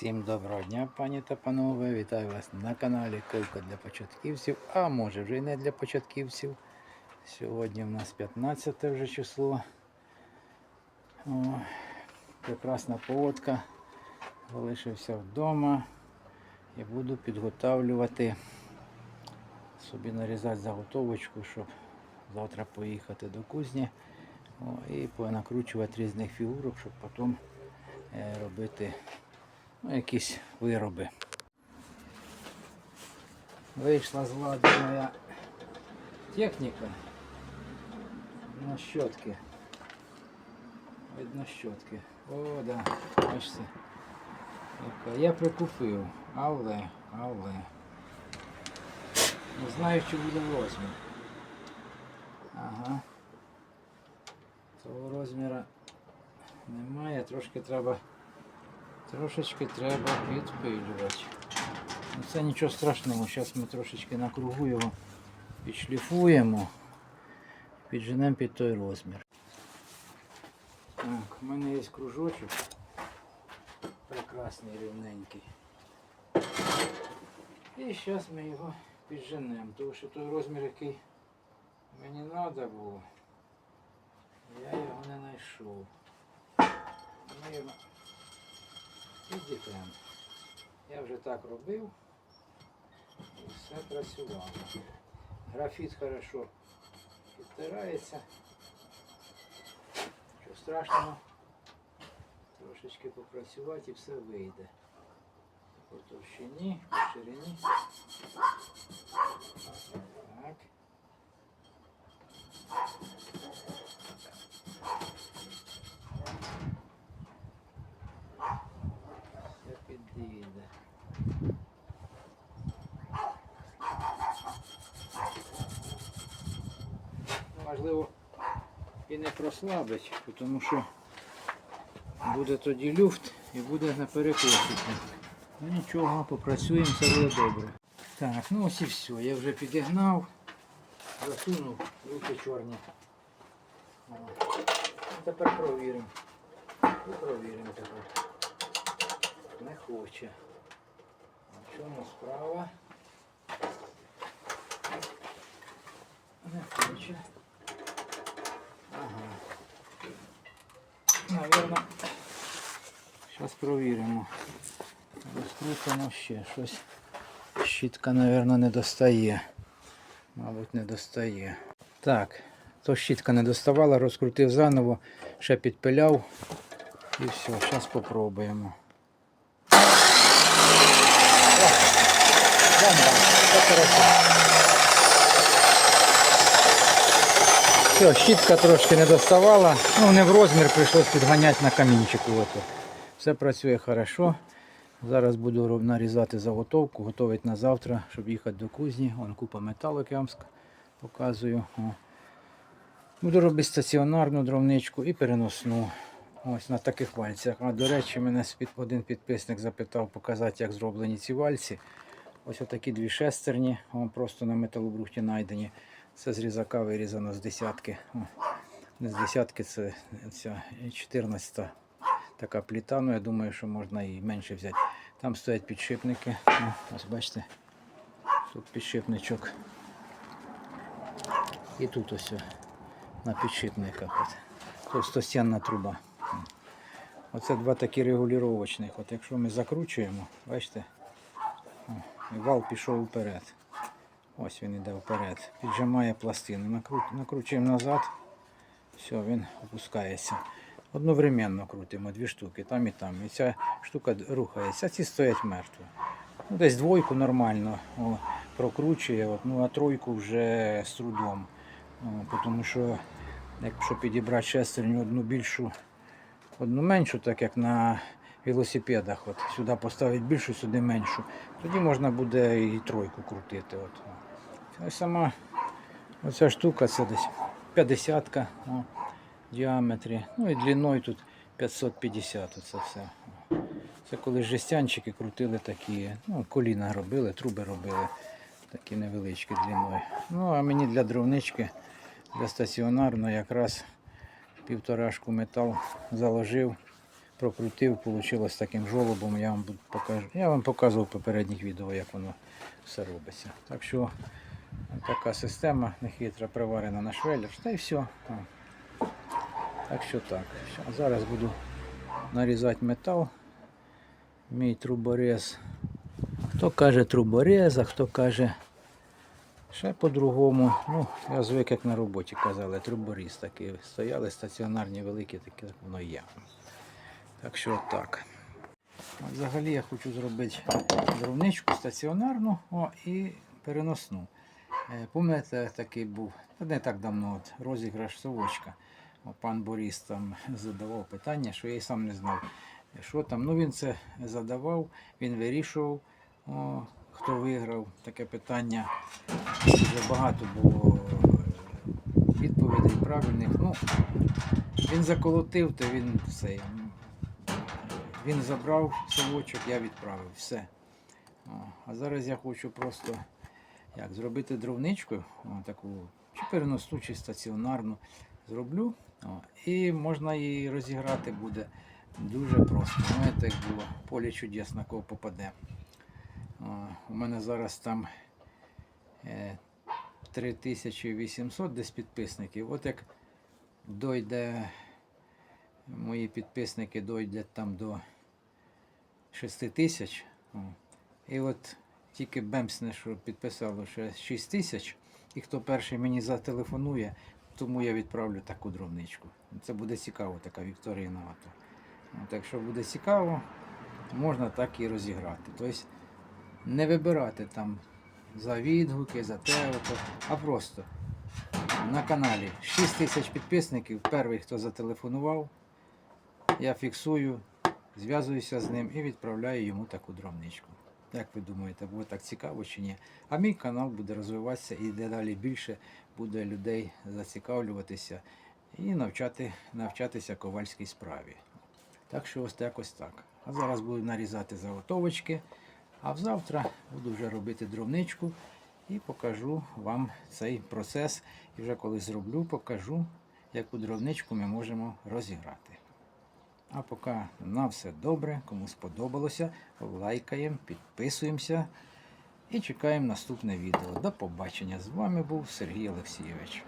Всім доброго дня, пані та панове. Вітаю вас на каналі Ковка для початківців, а може вже й не для початківців. Сьогодні в нас 15 вже число. О, прекрасна погодка. Залишився вдома і буду підготовлювати собі нарізати заготовочку, щоб завтра поїхати до кузні о, і понакручувати різних фігурок, щоб потім е, робити якісь вироби. Вийшла з ладу моя техніка на щотки. Видно щотки. О, да, бачите. Я прикупив, але, але. Не знаю, чи буде розмір. Ага. Цього розміра немає, трошки треба Трошечки треба підпилювати. Ну, Це нічого страшного, зараз ми трошечки на кругу його підшліфуємо, підженемо під той розмір. Так, у мене є кружочок. Прекрасний рівненький. І зараз ми його підженемо, тому що той розмір, який мені треба було, я його не знайшов. Ми його Підіпрям. Я вже так робив і все працювало. Графіт хорошо підтирається. Що страшного, трошечки попрацювати і все вийде. По товщині, по ширині. Так. Все підійде. Ну, Важливо і не прослабить, тому що буде тоді люфт і буде на перекосити. Ну нічого, попрацюємо, все буде добре. Так, ну ось і все. Я вже підігнав, засунув руки чорні. Ну, Тепер провіримо. Провіримо тепер. Не хоче. В чому справа? Не хоче. Ага. Наверно. Зараз провіримо. Розкрутимо ще щось. Щітка, мабуть, не достає. Мабуть, не достає. Так, то щітка не доставала, розкрутив заново, ще підпиляв. І все, зараз спробуємо. Бомба, все хорошо. Все, щітка трошки не доставала. Ну, не в розмір прийшлось підганяти на камінчику. Ото. Все працює хорошо. Зараз буду нарізати заготовку, готувати на завтра, щоб їхати до кузні. Вон купа металу, як я вам показую. О. Буду робити стаціонарну дровничку і переносну. Ось на таких вальцях. А до речі, мене один підписник запитав показати, як зроблені ці вальці. Ось отакі дві шестерні, просто на металобрухті знайдені. Це з різака вирізано з десятки. Не з десятки, це ця 14 така пліта. Ну я думаю, що можна і менше взяти. Там стоять підшипники. Ось бачите. Тут підшипничок. І тут ось на підшипниках. От. Труба. Оце два такі регулювачних. От якщо ми закручуємо, бачите, вал пішов вперед. Ось він іде вперед. Піджимає пластину. Накручуємо назад. Все, він опускається. Одновременно крутимо дві штуки, там і там. І ця штука рухається, а ці стоять мертво. Ну, десь двойку нормально о, прокручує, от, ну, а тройку вже з трудом. О, тому що якщо підібрати шестерню одну більшу, одну меншу, так як на велосипедах, от, сюди поставити більшу, сюди меншу, тоді можна буде і тройку крутити. От. Ось сама оця штука це десь 50 о, в діаметрі. Ну і длиною тут 550 оце все. Це коли жестянчики крутили такі, ну, коліна робили, труби робили, такі невеличкі длиною. Ну, а мені для дровнички, для стаціонарної якраз півторашку метал заложив, прокрутив, вийшло таким жолобом. Я вам покажу. Я вам показував попередніх відео, як воно все робиться. Так що така система нехитра приварена на швеллер. Та й все. Так що так. Зараз буду нарізати метал. Мій труборез. Хто каже труборез, а хто каже ще по-другому. Ну, я звик, як на роботі казали, труборіз такі стояли, стаціонарні великі, такі як воно є. Так що так. Взагалі я хочу зробити дровничку стаціонарну о, і переносну. Е, Пам'ятаєте, такий був, не так давно, от, розіграш совочка. Пан Борис там задавав питання, що я і сам не знав, що там. Ну він це задавав, він вирішував, о, хто виграв таке питання. Вже багато було е, відповідей правильних. Ну, він заколотив, то він все. Він забрав совочок, я відправив. Все. О, а зараз я хочу просто як, зробити дровничку, таку, чи переносну, чи стаціонарну. Зроблю. О, і можна її розіграти буде дуже просто. Знаєте, як було поле чудес, на кого попаде. О, у мене зараз там е, 3800 десь підписників. От як дойде, мої підписники дойдуть там до 6 тисяч. І от тільки бемсне, що підписало ще 6 тисяч, і хто перший мені зателефонує, тому я відправлю таку дровничку. Це буде цікаво, така Вікторія Навато. От, якщо буде цікаво, можна так і розіграти. Тобто не вибирати там за відгуки, за те, а просто на каналі 6 тисяч підписників. Перший, хто зателефонував, я фіксую, зв'язуюся з ним і відправляю йому таку дровничку. Як ви думаєте, буде так цікаво чи ні? А мій канал буде розвиватися і дедалі більше буде людей зацікавлюватися і навчати, навчатися ковальській справі. Так що ось якось так. А зараз буду нарізати заготовочки. А завтра буду вже робити дровничку і покажу вам цей процес. І вже коли зроблю, покажу, яку дровничку ми можемо розіграти. А поки на все добре, кому сподобалося, лайкаємо, підписуємося і чекаємо наступне відео. До побачення. З вами був Сергій Олексійович.